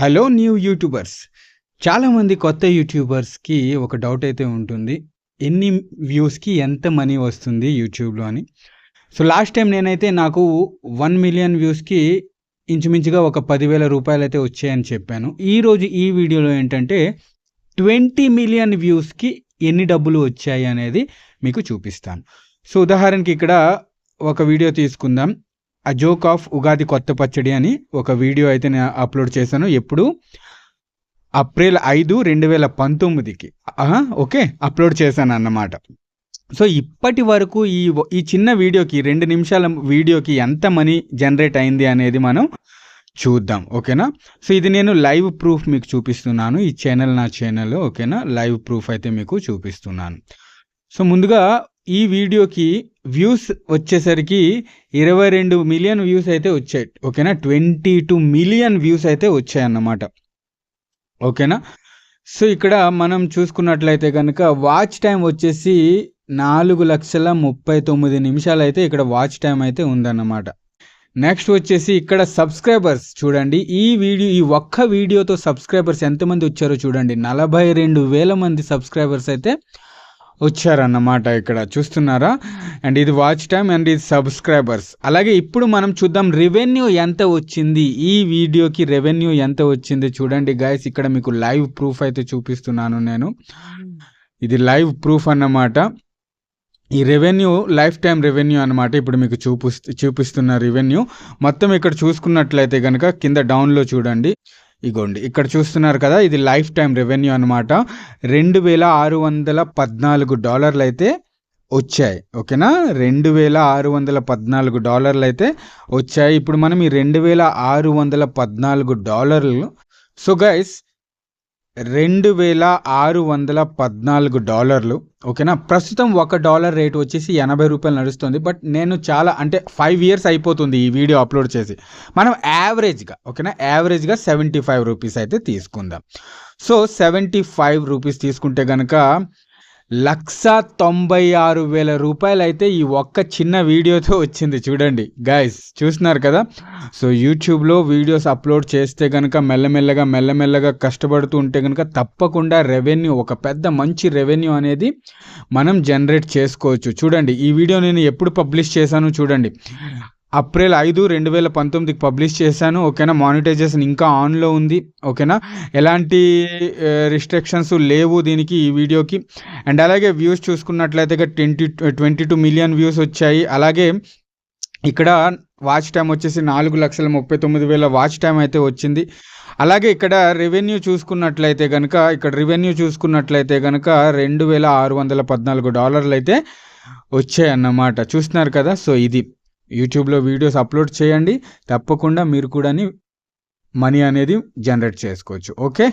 Hello new YouTubers చాలామంది కొత్త యూట్యూబర్స్కి ఒక డౌట్ అయితే ఉంటుంది. ఎన్ని వ్యూస్కి ఎంత మనీ వస్తుంది యూట్యూబ్లో అని. సో లాస్ట్ టైం నేనైతే నాకు వన్ మిలియన్ వ్యూస్కి ఇంచుమించుగా ఒక పదివేల రూపాయలు అయితే వచ్చాయని చెప్పాను. ఈరోజు ఈ వీడియోలో ఏంటంటే ట్వంటీ మిలియన్ వ్యూస్కి ఎన్ని డబ్బులు వచ్చాయి అనేది మీకు చూపిస్తాను. సో ఉదాహరణకి ఇక్కడ ఒక వీడియో తీసుకుందాం. ఆ జోక్ ఆఫ్ ఉగాది కొత్త పచ్చడి అని ఒక వీడియో అయితే నేను అప్లోడ్ చేశాను. ఎప్పుడు? ఏప్రిల్ ఐదు రెండు వేల పంతొమ్మిదికి ఓకే అప్లోడ్ చేశాను అన్నమాట. సో ఇప్పటి వరకు ఈ ఈ చిన్న వీడియోకి రెండు నిమిషాల వీడియోకి ఎంత మనీ జనరేట్ అయింది అనేది మనం చూద్దాం ఓకేనా? సో ఇది నేను లైవ్ ప్రూఫ్ మీకు చూపిస్తున్నాను. ఈ ఛానల్ నా ఛానల్ ఓకేనా? లైవ్ ప్రూఫ్ అయితే మీకు చూపిస్తున్నాను. సో ముందుగా ఈ వీడియోకి వ్యూస్ వచ్చేసరికి ఇరవై రెండు మిలియన్ వ్యూస్ అయితే వచ్చాయి. ఓకేనా? ట్వంటీ టూ మిలియన్ వ్యూస్ అయితే వచ్చాయి అన్నమాట ఓకేనా? సో ఇక్కడ మనం చూసుకున్నట్లయితే కనుక వాచ్ టైం వచ్చేసి నాలుగు లక్షల ముప్పై తొమ్మిది నిమిషాలు అయితే ఇక్కడ వాచ్ టైం అయితే ఉందన్నమాట. నెక్స్ట్ వచ్చేసి ఇక్కడ సబ్స్క్రైబర్స్ చూడండి. ఈ వీడియో ఈ ఒక్క వీడియోతో సబ్స్క్రైబర్స్ ఎంతమంది వచ్చారో చూడండి. నలభై రెండు వేల మంది సబ్స్క్రైబర్స్ అయితే వచ్చారన్నమాట ఇక్కడ. చూస్తున్నారా? అండ్ ఇది వాచ్ టైం అండ్ ఇది సబ్స్క్రైబర్స్ అలాగే ఇప్పుడు మనం చూద్దాం రెవెన్యూ ఎంత వచ్చింది? ఈ వీడియోకి రెవెన్యూ ఎంత వచ్చింది? చూడండి గైస్ ఇక్కడ మీకు లైవ్ ప్రూఫ్ అయితే చూపిస్తున్నాను నేను. ఇది లైవ్ ప్రూఫ్ అన్నమాట. ఈ రెవెన్యూ లైఫ్ టైం రెవెన్యూ అనమాట ఇప్పుడు మీకు చూపు చూపిస్తున్న రెవెన్యూ మొత్తం ఇక్కడ చూసుకున్నట్లయితే కనుక కింద డౌన్లో చూడండి. ఇగోండి ఇక్కడ చూస్తున్నారు కదా ఇది లైఫ్ టైం రెవెన్యూ అనమాట రెండు వేల ఆరు వందల పద్నాలుగు డాలర్లు అయితే వచ్చాయి ఓకేనా? రెండు వేల ఆరు వందల పద్నాలుగు డాలర్లు అయితే వచ్చాయి. ఇప్పుడు మనం ఈ రెండు వేల ఆరు వందల పద్నాలుగు డాలర్లు సో గైస్ రెండు వేల ఆరు వందల పద్నాలుగు డాలర్లు ఓకేనా? ప్రస్తుతం ఒక డాలర్ రేట్ వచ్చేసి ఎనభై రూపాయలు నడుస్తుంది బట్ నేను చాలా అంటే ఫైవ్ ఇయర్స్ అయిపోతుంది ఈ వీడియో అప్లోడ్ చేసి. మనం యావరేజ్గా ఓకేనా? యావరేజ్గా సెవెంటీ ఫైవ్ రూపీస్ అయితే తీసుకుందాం. సో సెవెంటీ ఫైవ్ రూపీస్ తీసుకుంటే కనుక లక్ష తొంభై ఆరు వేల రూపాయలు అయితే ఈ ఒక్క చిన్న వీడియోతో వచ్చింది. చూడండి గైస్ చూస్తున్నారు కదా? సో యూట్యూబ్లో వీడియోస్ అప్లోడ్ చేస్తే కనుక మెల్లమెల్లగా మెల్లమెల్లగా కష్టపడుతూ ఉంటే కనుక తప్పకుండా రెవెన్యూ ఒక పెద్ద మంచి రెవెన్యూ అనేది మనం జనరేట్ చేసుకోవచ్చు. చూడండి ఈ వీడియో నేను ఎప్పుడు పబ్లిష్ చేశాను చూడండి. అప్రిల్ ఐదు రెండు వేల పంతొమ్మిదికి పబ్లిష్ చేశాను. ఓకేనా? మానిటైజేషన్ ఇంకా ఆన్లో ఉంది. ఓకేనా? ఎలాంటి రిస్ట్రిక్షన్స్ లేవు దీనికి ఈ వీడియోకి. అండ్ అలాగే వ్యూస్ చూసుకున్నట్లయితే twenty twenty two million views వచ్చాయి. అలాగే ఇక్కడ వాచ్ టైం వచ్చేసి నాలుగు లక్షల ముప్పై తొమ్మిది వేల వాచ్ టైం అయితే వచ్చింది. అలాగే ఇక్కడ రెవెన్యూ చూసుకున్నట్లయితే కనుక ఇక్కడ రెవెన్యూ చూసుకున్నట్లయితే కనుక రెండు వేల ఆరు వందల పద్నాలుగు డాలర్లు అయితే వచ్చాయి అన్నమాట చూస్తున్నారు కదా? సో ఇది. యూట్యూబ్లో వీడియోస్ అప్లోడ్ చేయండి. తప్పకుండా మీరు కూడా మనీ అనేది జనరేట్ చేసుకోవచ్చు. ఓకే?